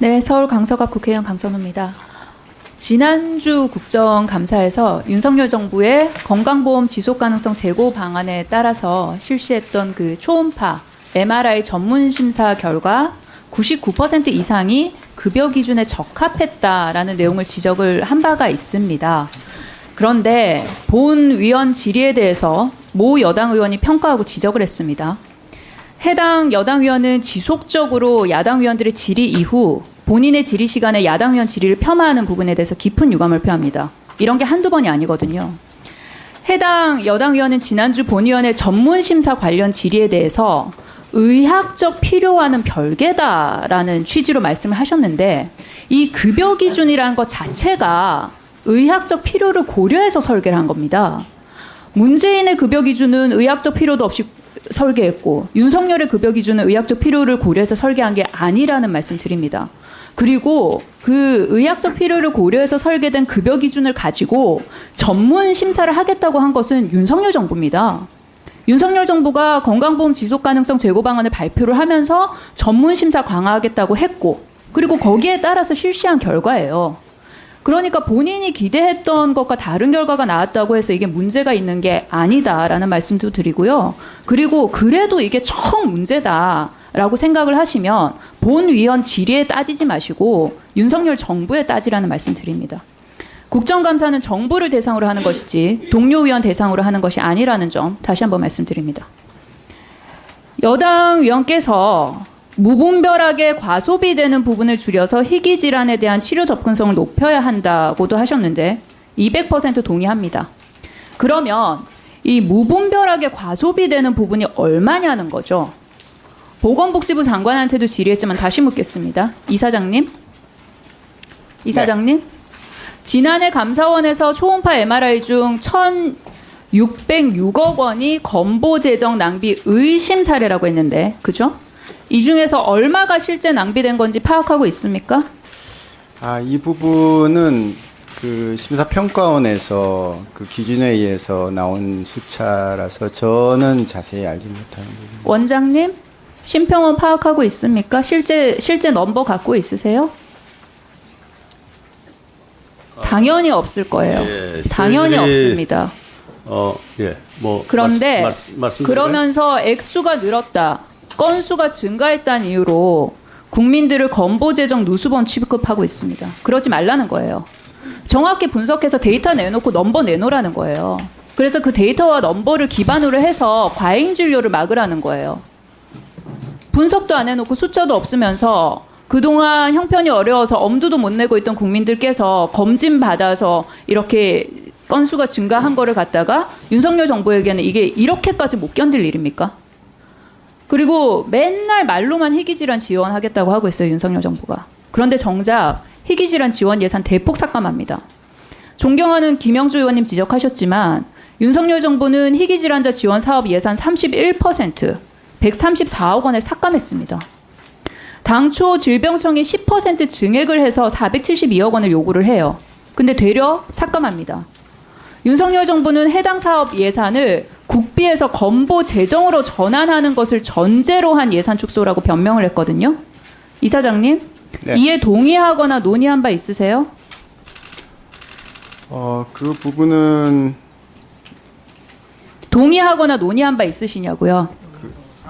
네, 서울 강서갑 국회의원 강선우입니다. 지난주 국정감사에서 윤석열 정부의 건강보험 지속가능성 제고 방안에 따라서 실시했던 그 초음파 MRI 전문 심사 결과 99% 이상이 급여 기준에 적합했다라는 내용을 지적을 한 바가 있습니다. 그런데 본 위원 질의에 대해서 모 여당 의원이 평가하고 지적을 했습니다. 해당 여당 의원은 지속적으로 야당 의원들의 질의 이후 본인의 질의 시간에 야당 의원 질의를 폄하하는 부분에 대해서 깊은 유감을 표합니다. 이런 게 한두 번이 아니거든요. 해당 여당 의원은 지난주 본의원의 전문 심사 관련 질의에 대해서 의학적 필요와는 별개다라는 취지로 말씀을 하셨는데 이 급여 기준이라는 것 자체가 의학적 필요를 고려해서 설계를 한 겁니다. 문재인의 급여 기준은 의학적 필요도 없이 설계했고 윤석열의 급여 기준은 의학적 필요를 고려해서 설계한 게 아니라는 말씀 드립니다. 그리고 그 의학적 필요를 고려해서 설계된 급여 기준을 가지고 전문 심사를 하겠다고 한 것은 윤석열 정부입니다. 윤석열 정부가 건강보험 지속 가능성 제고 방안을 발표를 하면서 전문 심사 강화하겠다고 했고 그리고 거기에 따라서 실시한 결과예요. 그러니까 본인이 기대했던 것과 다른 결과가 나왔다고 해서 이게 문제가 있는 게 아니다라는 말씀도 드리고요. 그리고 그래도 이게 청 문제다 라고 생각을 하시면 본 위원 질의에 따지지 마시고 윤석열 정부에 따지라는 말씀 드립니다. 국정감사는 정부를 대상으로 하는 것이지 동료 위원 대상으로 하는 것이 아니라는 점 다시 한번 말씀드립니다. 여당 위원께서 무분별하게 과소비되는 부분을 줄여서 희귀 질환에 대한 치료 접근성을 높여야 한다고도 하셨는데 200% 동의합니다. 그러면 이 무분별하게 과소비되는 부분이 얼마냐는 거죠. 보건복지부 장관한테도 질의했지만 다시 묻겠습니다. 이사장님. 이사장님. 지난해 감사원에서 초음파 MRI 중 1,606억 원이 건보 재정 낭비 의심 사례라고 했는데, 그죠? 이 중에서 얼마가 실제 낭비된 건지 파악하고 있습니까? 아, 이 부분은 그 심사평가원에서 그 기준에 의해서 나온 숫자라서 저는 자세히 알지 못하는 부분. 원장님, 심평원 파악하고 있습니까? 실제 실제 넘버 갖고 있으세요? 당연히 없을 거예요. 예, 당연히 저희들이, 없습니다. 어, 예, 뭐 그런데 말, 말씀 그러면서 액수가 늘었다, 건수가 증가했다는 이유로 국민들을 건보 재정 누수범 취급하고 있습니다. 그러지 말라는 거예요. 정확히 분석해서 데이터 내놓고 넘버 내놓으라는 거예요. 그래서 그 데이터와 넘버를 기반으로 해서 과잉 진료를 막으라는 거예요. 분석도 안 해놓고 숫자도 없으면서 그동안 형편이 어려워서 엄두도 못 내고 있던 국민들께서 검진 받아서 이렇게 건수가 증가한 거를 갖다가 윤석열 정부에게는 이게 이렇게까지 못 견딜 일입니까? 그리고 맨날 말로만 희귀질환 지원하겠다고 하고 있어요 윤석열 정부가. 그런데 정작 희귀질환 지원 예산 대폭 삭감합니다. 존경하는 김영주 의원님 지적하셨지만 윤석열 정부는 희귀질환자 지원 사업 예산 31% 134억 원을 삭감했습니다. 당초 질병청이 10% 증액을 해서 472억 원을 요구를 해요. 근데 되려 삭감합니다. 윤석열 정부는 해당 사업 예산을 국비에서 건보 재정으로 전환하는 것을 전제로 한 예산 축소라고 변명을 했거든요. 이사장님, 네. 이에 동의하거나 논의한 바 있으세요? 어, 그 부분은 동의하거나 논의한 바 있으시냐고요?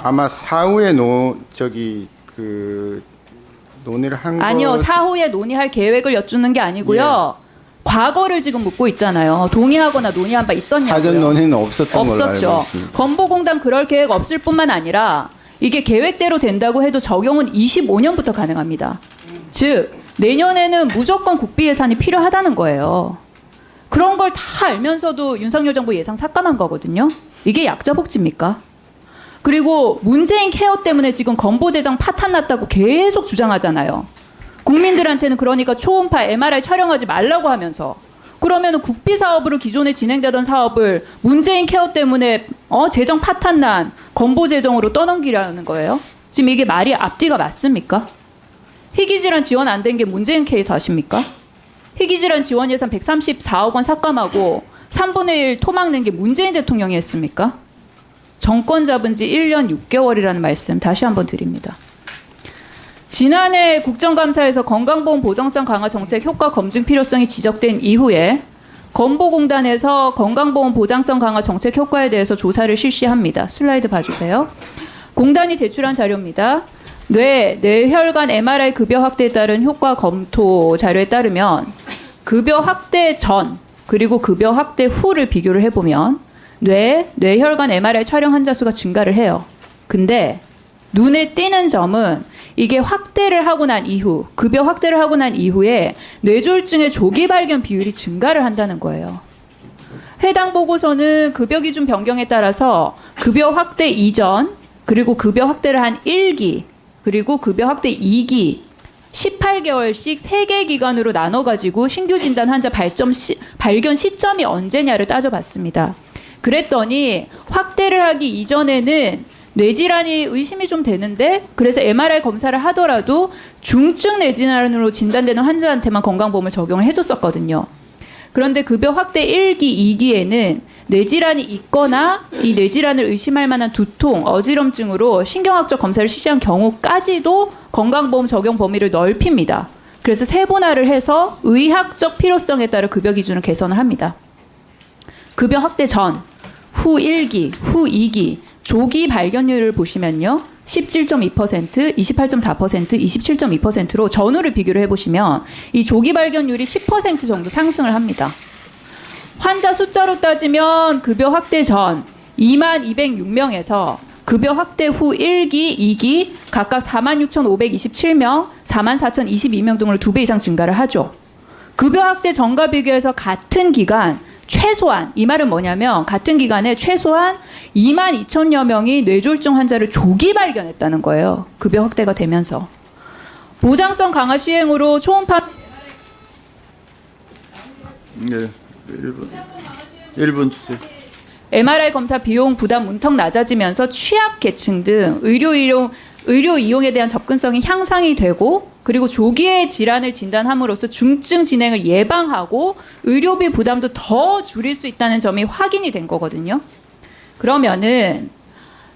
아마 사후에 노 저기 그 논의를 한 아니요, 것- 사후에 논의할 계획을 여쭙는 게 아니고요. 예. 과거를 지금 묻고 있잖아요. 동의하거나 논의한 바 있었냐고요? 사전 논의는 없었던 걸로 알고 없었죠. 있습니다. 건보공단 그럴 계획 없을 뿐만 아니라 이게 계획대로 된다고 해도 적용은 25년부터 가능합니다. 즉 내년에는 무조건 국비 예산이 필요하다는 거예요. 그런 걸 다 알면서도 윤석열 정부 예상 삭감한 거거든요. 이게 약자 복지입니까? 그리고 문재인 케어 때문에 지금 건보 재정 파탄 났다고 계속 주장하잖아요. 국민들한테는 그러니까 초음파 MRI 촬영하지 말라고 하면서 그러면은 국비 사업으로 기존에 진행되던 사업을 문재인 케어 때문에 어 재정 파탄 난 건보 재정으로 떠넘기라는 거예요. 지금 이게 말이 앞뒤가 맞습니까? 희귀질환 지원 안 된 게 문재인 케어 탓입니까? 희귀질환 지원 예산 134억 원 삭감하고 3분의 1 토막 낸 게 문재인 대통령이 했습니까? 정권 잡은 지 1년 6개월이라는 말씀 다시 한번 드립니다. 지난해 국정감사에서 건강보험 보장성 강화 정책 효과 검증 필요성이 지적된 이후에 건보공단에서 건강보험 보장성 강화 정책 효과에 대해서 조사를 실시합니다. 슬라이드 봐주세요. 공단이 제출한 자료입니다. 뇌, 뇌혈관 MRI 급여 확대에 따른 효과 검토 자료에 따르면 급여 확대 전 그리고 급여 확대 후를 비교를 해보면 뇌, 뇌혈관 MRI 촬영 환자 수가 증가를 해요. 근데 눈에 띄는 점은 이게 확대를 하고 난 이후, 급여 확대를 하고 난 이후에 뇌졸중의 조기 발견 비율이 증가를 한다는 거예요. 해당 보고서는 급여 기준 변경에 따라서 급여 확대 이전, 그리고 급여 확대를 한 1기, 그리고 급여 확대 2기, 18개월씩 3개 기간으로 나눠 가지고 신규 진단 환자 발점 시, 발견 시점이 언제냐를 따져봤습니다. 그랬더니 확대를 하기 이전에는 뇌질환이 의심이 좀 되는데 그래서 MRI 검사를 하더라도 중증 뇌질환으로 진단되는 환자한테만 건강보험을 적용을 해줬었거든요. 그런데 급여 확대 1기, 2기에는 뇌질환이 있거나 이 뇌질환을 의심할 만한 두통, 어지럼증으로 신경학적 검사를 실시한 경우까지도 건강보험 적용 범위를 넓힙니다. 그래서 세분화를 해서 의학적 필요성에 따라 급여 기준을 개선을 합니다. 급여 확대 전, 후 1기, 후 2기, 조기 발견율을 보시면요. 17.2%, 28.4%, 27.2%로 전후를 비교를 해보시면 이 조기 발견율이 10% 정도 상승을 합니다. 환자 숫자로 따지면 급여 확대 전 2만 206명에서 급여 확대 후 1기, 2기 각각 46,527명, 44,022명 등으로 두 배 이상 증가를 하죠. 급여 확대 전과 비교해서 같은 기간 최소한 이 말은 뭐냐면 같은 기간에 최소한 2만 2천여 명이 뇌졸중 환자를 조기 발견했다는 거예요. 급여 확대가 되면서 보장성 강화 시행으로 초음파 네, 1분. 1분 주세요. MRI 검사 비용 부담 문턱 낮아지면서 취약 계층 등 의료 이용 의료 이용에 대한 접근성이 향상이 되고 그리고 조기에 질환을 진단함으로써 중증 진행을 예방하고 의료비 부담도 더 줄일 수 있다는 점이 확인이 된 거거든요. 그러면은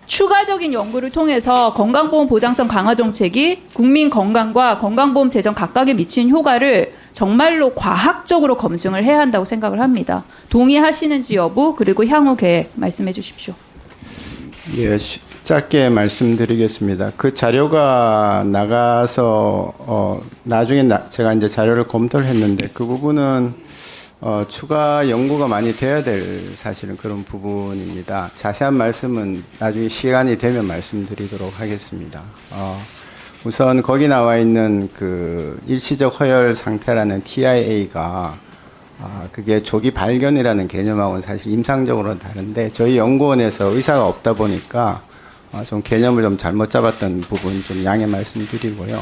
추가적인 연구를 통해서 건강보험 보장성 강화 정책이 국민 건강과 건강보험 재정 각각에 미치는 효과를 정말로 과학적으로 검증을 해야 한다고 생각을 합니다. 동의하시는지 여부 그리고 향후 계획 말씀해 주십시오. 예, 시- 짧게 말씀드리겠습니다. 그 자료가 나가서 어, 나중에 나, 제가 이제 자료를 검토를 했는데 그 부분은 어, 추가 연구가 많이 돼야 될 사실은 그런 부분입니다. 자세한 말씀은 나중에 시간이 되면 말씀드리도록 하겠습니다. 어, 우선 거기 나와 있는 그 일시적 허열 상태라는 TIA가 아, 그게 조기 발견이라는 개념하고는 사실 임상적으로는 다른데 저희 연구원에서 의사가 없다 보니까 어, 좀 개념을 좀 잘못 잡았던 부분 좀 양해 말씀드리고요.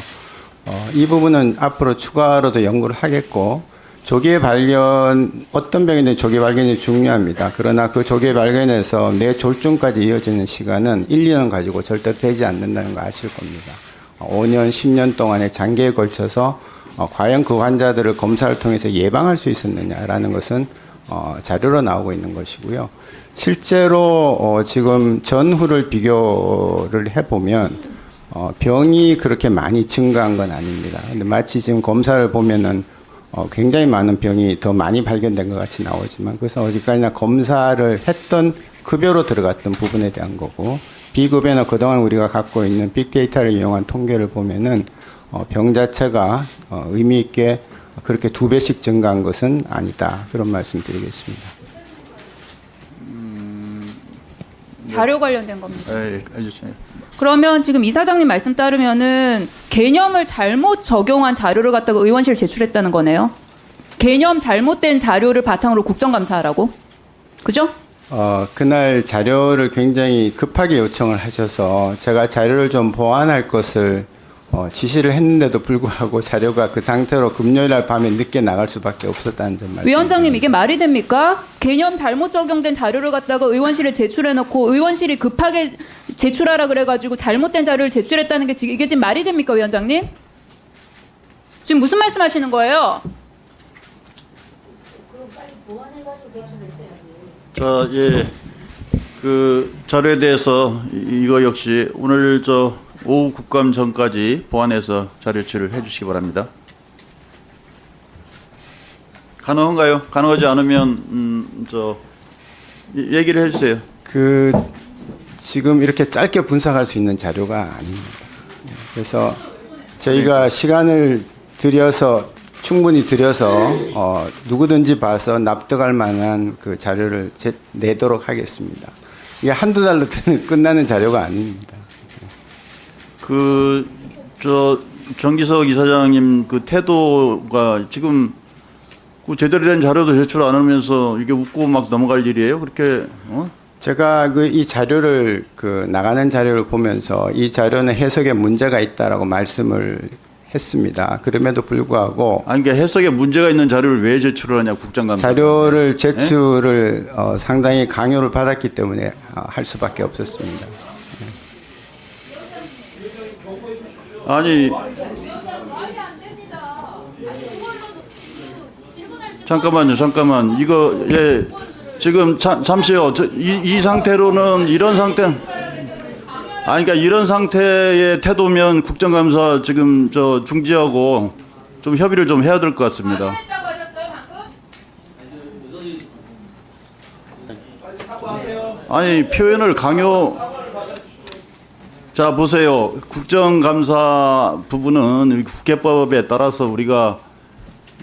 어, 이 부분은 앞으로 추가로도 연구를 하겠고 조기의 발견 어떤 병이든 조기 발견이 중요합니다. 그러나 그 조기 발견에서 뇌 졸중까지 이어지는 시간은 1, 2년 가지고 절대 되지 않는다는 거 아실 겁니다. 어, 5년, 10년 동안의 장기에 걸쳐서 어, 과연 그 환자들을 검사를 통해서 예방할 수 있었느냐라는 것은 어, 자료로 나오고 있는 것이고요. 실제로 어, 지금 전후를 비교를 해보면 어, 병이 그렇게 많이 증가한 건 아닙니다. 근데 마치 지금 검사를 보면은 어, 굉장히 많은 병이 더 많이 발견된 것 같이 나오지만 그것은 어디까지나 검사를 했던 급여로 들어갔던 부분에 대한 거고 비급여나 그동안 우리가 갖고 있는 빅데이터를 이용한 통계를 보면은 어, 병 자체가 어, 의미 있게 그렇게 두 배씩 증가한 것은 아니다 그런 말씀드리겠습니다. 자료 관련된 겁니다. 예, 알겠습니다. 그러면 지금 이사장님 말씀 따르면은 개념을 잘못 적용한 자료를 갖다가 의원실 제출했다는 거네요. 개념 잘못된 자료를 바탕으로 국정감사하라고. 그죠? 어, 그날 자료를 굉장히 급하게 요청을 하셔서 제가 자료를 좀 보완할 것을 어, 지시를 했는데도 불구하고 자료가 그 상태로 금요일 날 밤에 늦게 나갈 수밖에 없었다는 점 말씀. 위원장님 이게 말이 됩니까? 개념 잘못 적용된 자료를 갖다가 의원실에 제출해 놓고 의원실이 급하게 제출하라 그래 가지고 잘못된 자료를 제출했다는 게 지금 이게 지금 말이 됩니까, 위원장님? 지금 무슨 말씀 하시는 거예요? 자, 예. 그 자료에 대해서 이- 이거 역시 오늘 저 오후 국감 전까지 보완해서 자료 제출을 해주시기 바랍니다. 가능한가요? 가능하지 않으면 음, 저 이- 얘기를 해주세요. 그 지금 이렇게 짧게 분석할 수 있는 자료가 아닙니다. 그래서 저희가 시간을 들여서 충분히 들여서 어, 누구든지 봐서 납득할 만한 그 자료를 제, 내도록 하겠습니다. 이게 한두 달로 끝나는 자료가 아닙니다. 그 저 정기석 이사장님 그 태도가 지금 그 제대로 된 자료도 제출 안 하면서 이게 웃고 막 넘어갈 일이에요? 그렇게 어? 제가 그 이 자료를 그 나가는 자료를 보면서 이 자료는 해석에 문제가 있다라고 말씀을 했습니다. 그럼에도 불구하고 아니 그러니까 해석에 문제가 있는 자료를 왜 제출을 하냐 국장감사. 자료를 제출을 어, 상당히 강요를 받았기 때문에 어, 할 수밖에 없었습니다. 아니 잠깐만요 잠깐만 이거 예 지금 자, 잠시요 저, 이, 이 상태로는 이런 상태 아니 그러니까 이런 상태의 태도면 국정감사 지금 저 중지하고 좀 협의를 좀 해야 될 것 같습니다. 아니 표현을 강요 자 보세요 국정감사 부분은 국회법에 따라서 우리가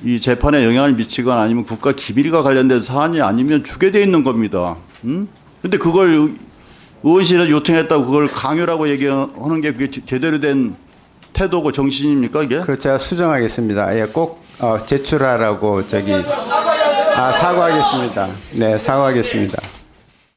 이 재판에 영향을 미치거나 아니면 국가 기밀과 관련된 사안이 아니면 주게 돼 있는 겁니다. 음? 근데 그걸 의- 의원실에 요청했다고 그걸 강요라고 얘기하는 게 그게 제- 제대로 된 태도고 정신입니까 이게? 그 제가 수정하겠습니다. 예, 꼭 어, 제출하라고 저기 아 사과하겠습니다. 네, 사과하겠습니다.